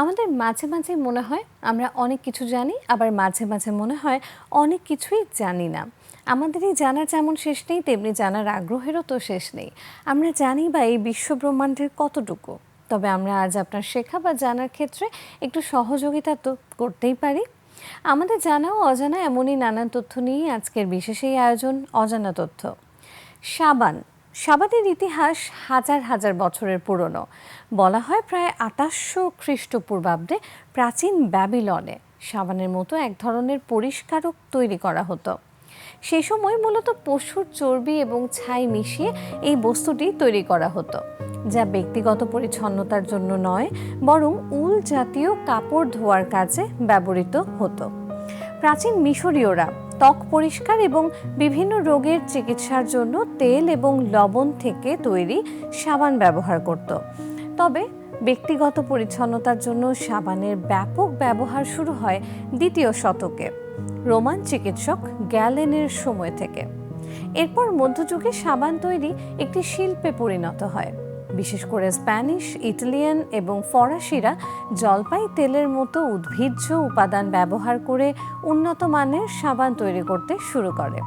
আমাদের মাঝে মাঝে মনে হয় আমরা অনেক কিছু জানি, আবার মাঝে মাঝে মনে হয় অনেক কিছুই জানি না। আমাদের এই জানার যেমন শেষ নেই, তেমনি জানার আগ্রহেরও তো শেষ নেই। আমরা জানি বা এই বিশ্বব্রহ্মাণ্ডের কতটুকু, তবে আমরা আজ আপনার শেখা বা জানার ক্ষেত্রে একটু সহযোগিতা তো করতেই পারি। আমাদের জানা ও অজানা এমনই নানান তথ্য নিয়ে আজকের বিশেষ এই আয়োজন, অজানা তথ্য। সাবান সাবানের ইতিহাস হাজার হাজার বছরের পুরনো। বলা হয় প্রায় আটাশশো খ্রিস্টপূর্বাব্দে প্রাচীন ব্যাবিলনে সাবানের মতো এক ধরনের পরিষ্কারক তৈরি করা হতো। সেই সময় মূলত পশুর চর্বি এবং ছাই মিশিয়ে এই বস্তুটি তৈরি করা হতো, যা ব্যক্তিগত পরিচ্ছন্নতার জন্য নয়, বরং উল জাতীয় কাপড় ধোয়ার কাজে ব্যবহৃত হতো। প্রাচীন মিশরীয়রা ত্বক পরিষ্কার এবং বিভিন্ন রোগের চিকিৎসার জন্য তেল এবং লবণ থেকে তৈরি সাবান ব্যবহার করত। তবে ব্যক্তিগত পরিচ্ছন্নতার জন্য সাবানের ব্যাপক ব্যবহার শুরু হয় দ্বিতীয় শতকে, রোমান চিকিৎসক গ্যালেনের সময় থেকে। এরপর মধ্যযুগে সাবান তৈরি একটি শিল্পে পরিণত হয়। বিশেষ করে স্প্যানিশ, ইটালিয়ান এবং ফরাসিরা জলপাই তেলের মতো উদ্ভিজ্জ উপাদান ব্যবহার করে উন্নত মানের সাবান তৈরি করতে শুরু করে।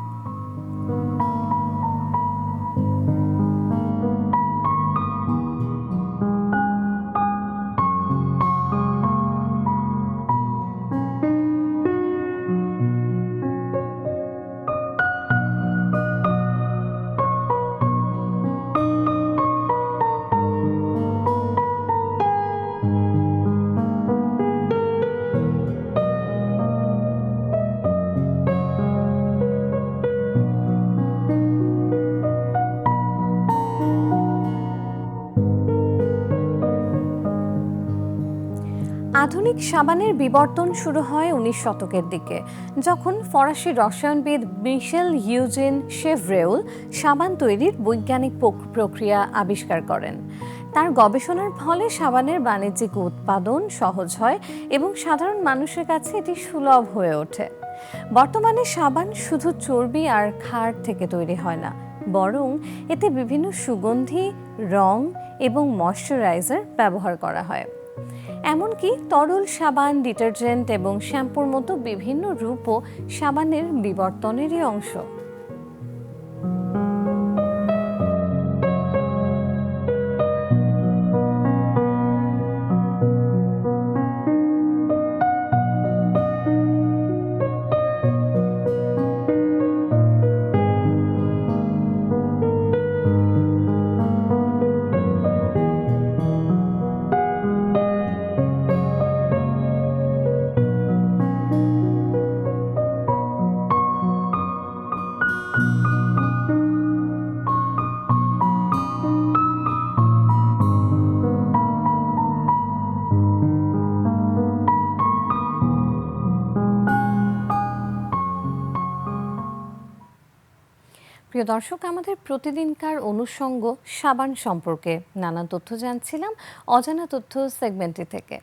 আধুনিক সাবানের বিবর্তন শুরু হয় উনিশ শতকের দিকে। যখন ফরাসি রসায়নবিদ মিশেল ইউজেন শেভরেউল সাবান তৈরির বৈজ্ঞানিক প্রক্রিয়া আবিষ্কার করেন। তার গবেষণার ফলে সাবানের বাণিজ্যিক উৎপাদন সহজ হয় এবং সাধারণ মানুষের কাছে এটি সুলভ হয়ে ওঠে। বর্তমানে সাবান শুধু চর্বি আর খার থেকে তৈরি হয় না, বরং এতে বিভিন্ন সুগন্ধি, রং এবং ময়শ্চারাইজার ব্যবহার করা হয়। এমনকি তরল সাবান ডিটারজেন্ট এবং শ্যাম্পুর মতো বিভিন্ন রূপও সাবানের বিবর্তনেরই অংশ। প্রিয় দর্শক আমাদের প্রতিদিনকার অনুষঙ্গ সাবান সম্পর্কে নানা তথ্য জানছিলাম। অজানা তথ্য সেগমেন্টটি থেকে।